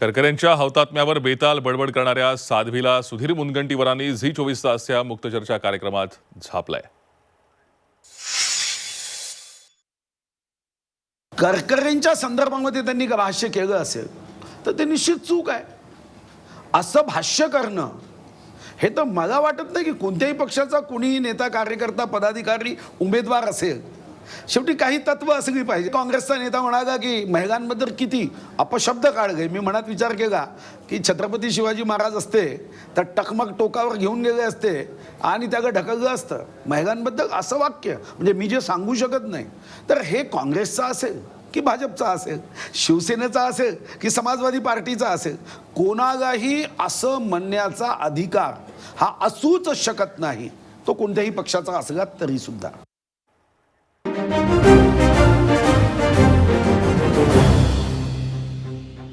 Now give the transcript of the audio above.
करकरेंच्या हौतात्म्यावर बेताल बडबड करणाऱ्या साध्वीला सुधीर मुनगंटीवरांनी झी चोवीस तास या मुक्तचर्चा कार्यक्रमात झापलाय. करकरेंच्या संदर्भामध्ये त्यांनी भाष्य केलं असेल तर ते निश्चित चूक आहे. असं भाष्य करणं हे तर मला वाटत नाही की कोणत्याही पक्षाचा कुणीही नेता कार्यकर्ता पदाधिकारी उमेदवार असेल शेवटी काही तत्व असली पाहिजे. काँग्रेसचा नेता म्हणाला की महिलांबद्दल किती अपशब्द काढले मी मनात विचार केला की छत्रपती शिवाजी महाराज असते तर टकमक टोकावर घेऊन गेले असते आणि त्याकडे ढकललं असतं. महिलांबद्दल असं वाक्य म्हणजे मी जे सांगू शकत नाही. तर हे काँग्रेसचं असेल की भाजपचा असेल? शिवसेनेचा असेल की समाजवादी पार्टीचा असेल? कोणालाही असं म्हणण्याचा अधिकार हा असूच शकत नाही. तो कोणत्याही पक्षाचा असला तरी सुद्धा